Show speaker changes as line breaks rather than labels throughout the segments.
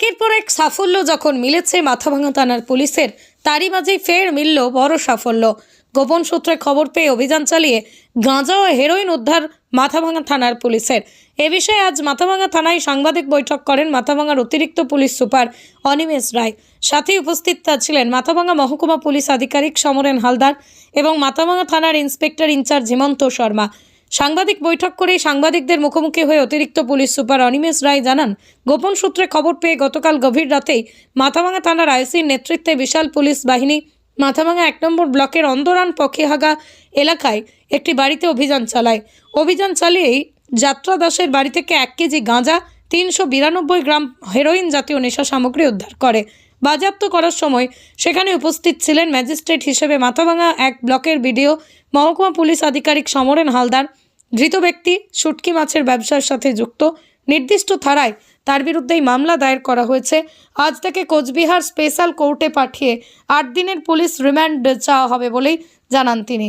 একের পর এক সাফল্য যখন মিলেছে মাথাভাঙা থানার পুলিশের, তারই মাঝেই ফের মিলল বড় সাফল্য। গোপন সূত্রে খবর পেয়ে অভিযান চালিয়ে গাঁজা ও হেরোইন উদ্ধার মাথাভাঙা থানার পুলিশের। এ বিষয়ে আজ মাথাভাঙা থানায় সাংবাদিক বৈঠক করেন মাথাভাঙার অতিরিক্ত পুলিশ সুপার অনিমেষ রায়। সাথে উপস্থিত ছিলেন মাথাভাঙা মহকুমা পুলিশ আধিকারিক সমরেন হালদার এবং মাথাভাঙা থানার ইন্সপেক্টর ইনচার্জ হেমন্ত শর্মা। সাংবাদিক বৈঠক করে সাংবাদিকদের মুখোমুখি হয়ে অতিরিক্ত পুলিশ সুপার অনিমেষ রায় জানান, গোপন সূত্রে খবর পেয়ে গতকাল গভীর রাতেই মাথাভাঙা থানার আইসির নেতৃত্বে বিশাল পুলিশ বাহিনী মাথাভাঙা এক নম্বর ব্লকের অন্দরান পক্ষীহাগা এলাকায় একটি বাড়িতে অভিযান চালায়। অভিযান চালিয়েই যাত্রা দাসের বাড়ি থেকে এক কেজি গাঁজা, তিনশো বিরানব্বই গ্রাম হেরোইন জাতীয় নেশা সামগ্রী উদ্ধার করে। বাজেয়াপ্ত করার সময় সেখানে উপস্থিত ছিলেন ম্যাজিস্ট্রেট হিসেবে মাথাভাঙা এক ব্লকের বিডিও, মহকুমা পুলিশ আধিকারিক সমরেন হালদার। ধৃত ব্যক্তি শুটকি মাছের ব্যবসার সাথে যুক্ত। নির্দিষ্ট ধারায় তার বিরুদ্ধেই মামলা দায়ের করা হয়েছে। আজ তাকে কোচবিহার স্পেশাল কোর্টে পাঠিয়ে আট দিনের পুলিশ রিমান্ড চাওয়া হবে বলেই জানান তিনি।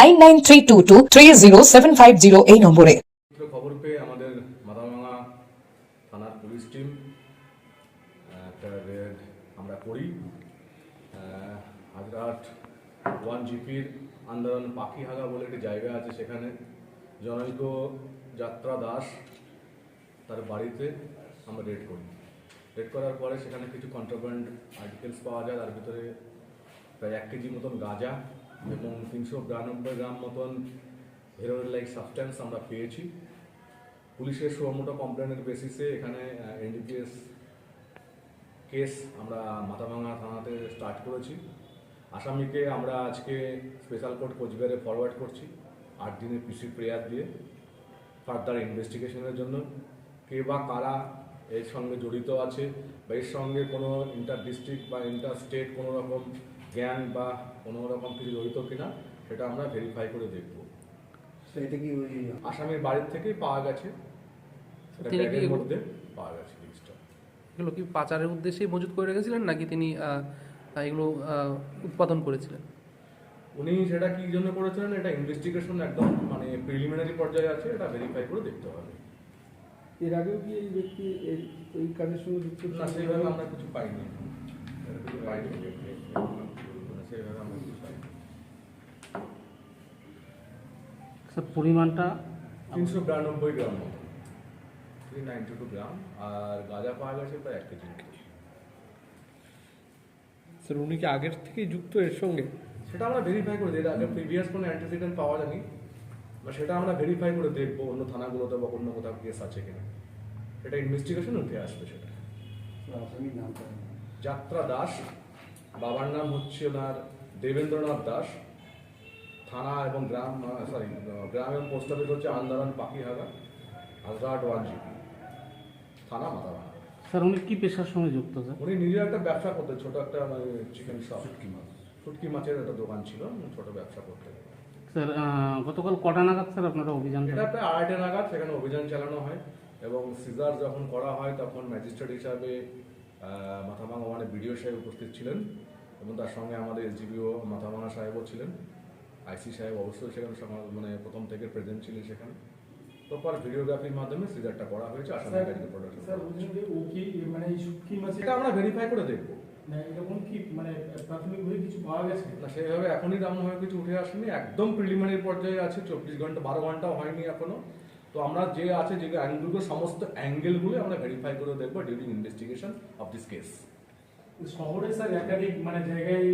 nine nine three two two three zero seven five zero এই নম্বরে।
খবর পেয়ে আমাদের মাথাভাঙা থানার পুলিশ টিম একটা রেড আমরা করি। হাজরাট ওয়ান জিপির আন্দোলন পাখিহাগা বলে একটি জায়গা আছে সেখানে জনৈক যাত্রা দাস তার বাড়িতে আমরা রেড করি। রেড করার পরে সেখানে কিছু কন্ট্রাব্যান্ড আর্টিকেলস পাওয়া যায়, তার ভিতরে প্রায় এক কেজি মতন গাঁজা এবং তিনশো বিরানব্বই গ্রাম মতন হেরোইন লাইক সাবস্ট্যান্স আমরা পেয়েছি। পুলিশের সুমোটো কমপ্লেনের বেসিসে এখানে এনডিপিএস কেস আমরা মাথাভাঙা থানাতে স্টার্ট করেছি। আসামিকে আমরা আজকে স্পেশাল কোর্ট কোচবিহারে ফরওয়ার্ড করছি আট দিনের পিসি প্রেয়ার দিয়ে ফার্দার ইনভেস্টিগেশনের জন্য। কে বা কারা এর সঙ্গে জড়িত আছে বা এর সঙ্গে কোনো ইন্টার ডিস্ট্রিক্ট বা ইন্টার স্টেট কোনো রকম জ্ঞান বা কোনো রকম কিছু জড়িত কিনা সেটা আমরা ভেরিফাই করে দেখব।
সেটা কি ওই
আসামির বাড়ির থেকেই পাওয়া গেছে। সেটা ব্যাগের মধ্যে পাওয়া গেছে জিনিসটা।
এগুলো কি পাচারের উদ্দেশ্যেই মজুত করে রেখেছিলেন নাকি তিনি এগুলো উৎপাদন করেছিলেন?
উনি সেটা কি জন্য করেছিলেন এটা ইনভেস্টিগেশন একদম মানে প্রিলিমিনারি পর্যায়ে আছে এটা ভেরিফাই করে দেখতে হবে।
এর আগেও কি এই ব্যক্তি এই এই কাজের সঙ্গে যুক্ত
না সেইভাবে আমরা কিছু পাইনি।
স্যার পরিমাণটা
তিনশো বিরানব্বই gram three ninety two gram আর গাঁজা পাওয়া গেছে প্রায় এক কেজি
স্যার উনি কি আগের থেকেই যুক্ত এর সঙ্গে?
সেটা আমরা ভেরিফাই করে দিই আগে প্রিভিয়াস কোনো অ্যান্টিসিডেন্ট পাওয়া যায়নি বা সেটা আমরা ভেরিফাই করে দেখব অন্য থানাগুলোতে বা অন্য কোথাও কেস আছে কিনা। এটা ইনভেস্টিগেশন উঠে আসবে সেটা।
আসামির নামটা
যাত্রা দাস বাবার নাম হচ্ছে ওনার দেবেন্দ্রনাথ দাস। থানা এবং গ্রাম সরি গ্রাম এবং পোস্ট অফিস হচ্ছে আন্দারান পাখিহাগা হাজরাট ওয়ান জিপি। থানা মাথাভাঙা
স্যার উনি কি পেশার সঙ্গে যুক্ত স্যার?
উনি নিজে একটা ব্যবসা করতেন ছোট একটা চিকেন শপ শুটকি মাছ। ফুটকি মাছের একটা দোকান ছিল ছোট ব্যবসা করতেন।
স্যার গতকাল কটা নাগাদ স্যার আপনারা অভিযান
এটা? প্রায় আড়াইটে নাগাদ সেখানে অভিযান চালানো হয় এবং সিজার যখন করা হয় তখন ম্যাজিস্ট্রেট হিসাবে মাথাভাঙা ওয়ানে বিডিও সাহেব উপস্থিত ছিলেন এবং তার সঙ্গে আমাদের এসডিপিও মাথাভাঙা সাহেবও ছিলেন আইসি সাহেব অবশ্যই সেখানে মানে প্রথম থেকে প্রেজেন্ট ছিলেন সেখানে। প্রপার ভিডিওগ্রাফির মাধ্যমে সিজারটা করা হয়েছে আসামের কাছে প্রোডাকশন
স্যার বলছেন যে ও কি মানে এই শুটকি মাছের
সেটা আমরা ভেরিফাই করে দেখব।
না এরকম কি মানে প্রাথমিকভাবে কিছু পাওয়া গেছে?
না সেভাবে এখনই তেমনভাবে কিছু উঠে আসেনি একদম প্রিলিমিনারি পর্যায়ে আছে চব্বিশ ঘণ্টা বারো ঘন্টাও হয়নি এখনও। তো আমরা যে আছে যে অ্যাঙ্গেলগুলো সমস্ত অ্যাঙ্গেলগুলো আমরা ভেরিফাই করে দেখব during investigation of this case
শহরে স্যার একাধিক মানে জায়গায়